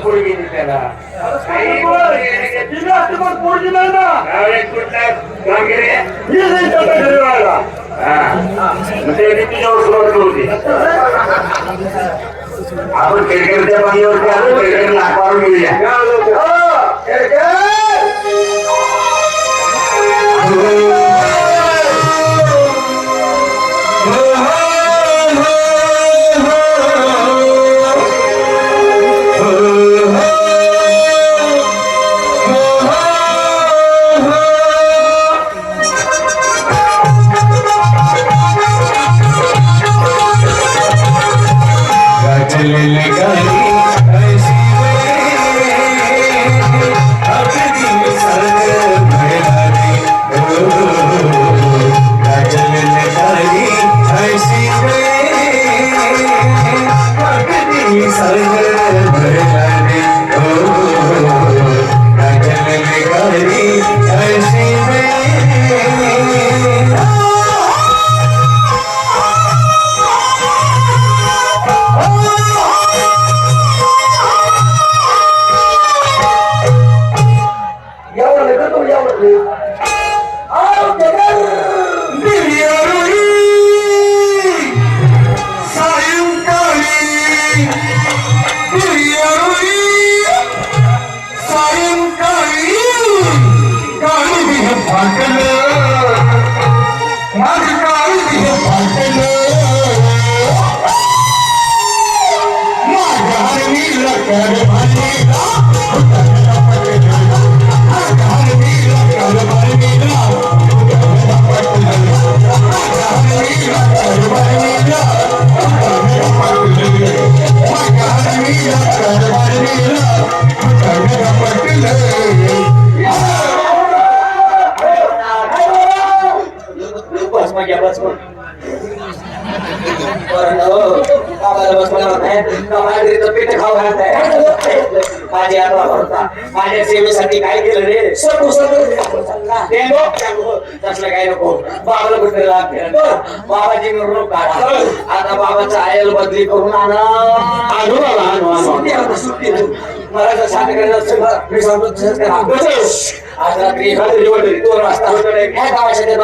पोळी गेली त्याला काही तिला असते पण पोरगी नाही ना त्यावेळेस कुठला वगैरे ही नाही त्याच्या घरी राहायला हा मग ते बी तुझ्यावर सोडलं होते आपण खेळखेळच्या पाणीवरती आलो खेळखेळ लाकडावर घेऊया हा, माझी माझ्या सेवेसाठी काय केलं रे सगळं तसलं काय नको बाबाला कुठे लाभ काढा आता बाबाचा आयल बदली करून आणा आणू आणू सुट्टी आता सुट्टी मला जर शांत मी सांगतो आज रात्री निवड दोन वाजता होतं रे. गावाच्या त्या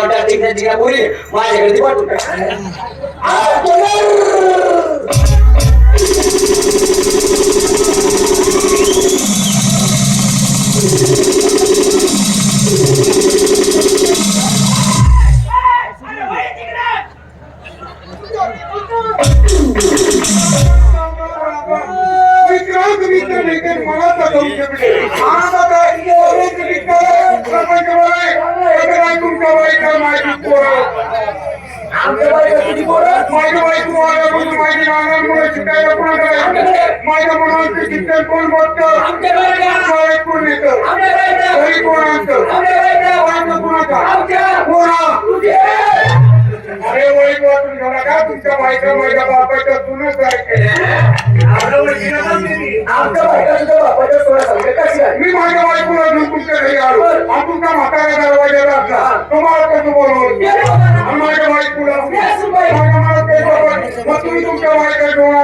माझ्याकडे ती अरे वाईट वाटून घ्या का तुमच्या बायका माझ्या बापाच्या तुनच मी माझ्या बायकोला घेऊन तुमच्या घरी आलो. आणि तुमचा म्हातारा दरवाजाला असला तुम्हाला कसं बोलवलं माझ्या बायकोला. मग तुम्ही तुमच्या बायका घेऊन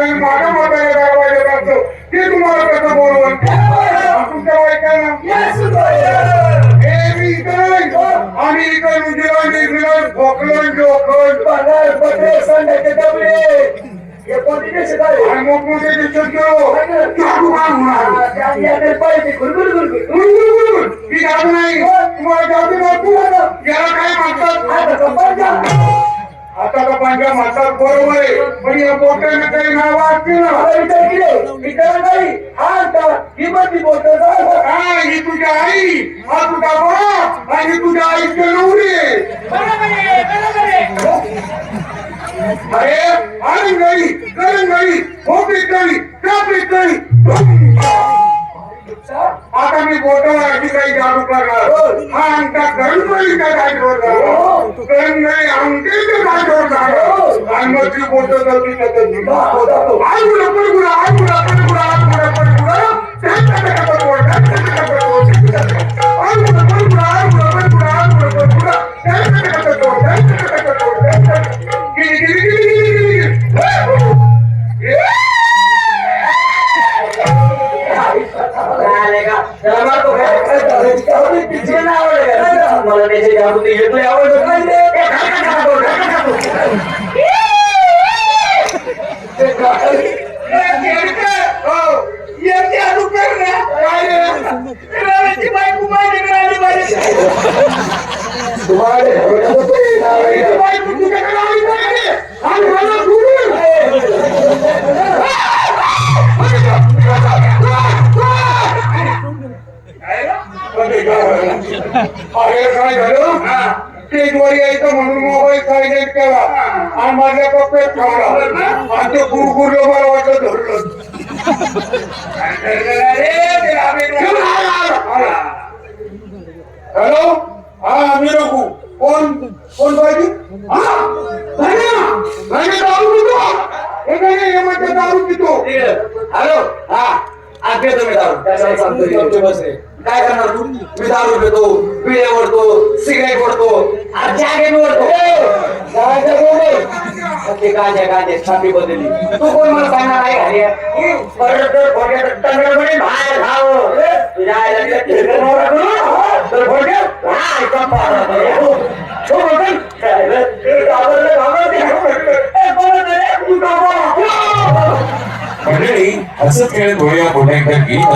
गुरगुर गुरगुर गुरगुर. ही जादू नाही तुम्हाला याला काय म्हणतात आता तर पंजाब म्हणतात बरोबर आहे पण या बोटाने काही नाव असतील विचार केले विचार नाही हा आता ही मध्ये बोलतो हा ही तुझ्या आई हा तुझा बाप आणि तुझ्या आईचे नवरे अरे आणि नाही करण नाही खोपी नाही कापी नाही. आता मी बोटावर काही जादू करणार. हा आमचा करणगळीच्या जागेवर जाणार करणगळी आमच्या जागेवर जाणार आणि मग ती बोट जाती. त्याच्यात আপনি এগুলো আওয়াজ काय झालं स्टेजवर यायचं म्हणून मोबाईल सायलेंट केला आणि माझ्या कप्प्यात ठेवला आणि ते गुरगुरलं मला वाटलं धरलं हॅलो हा मी रघु कोण कोण पाहिजे दारू पितो हे दारू पितो हॅलो हा आज दारू त्याच्याला सांगतो काय करणार तू मी दारू पितो पिळे ओढतो सिगरेट ओढतो आज जागे मी ओढतो जागे बोल ते कांद्या कांदे छापी बदलली तू कोण मला सांगणार आहे घाली परत तर फोडक्यात टंगडमध्ये बाहेर खाव तुझ्या आईला तिला ठेकर नवरा करू तर फोडक्यात हा इथं पाहणार तो बघन काय रे? ते घाबरले, घाबरले. ए, कोण रे? तू घाबरला. मंडळी हसत खेळत होऊया पुढे एकदा गीत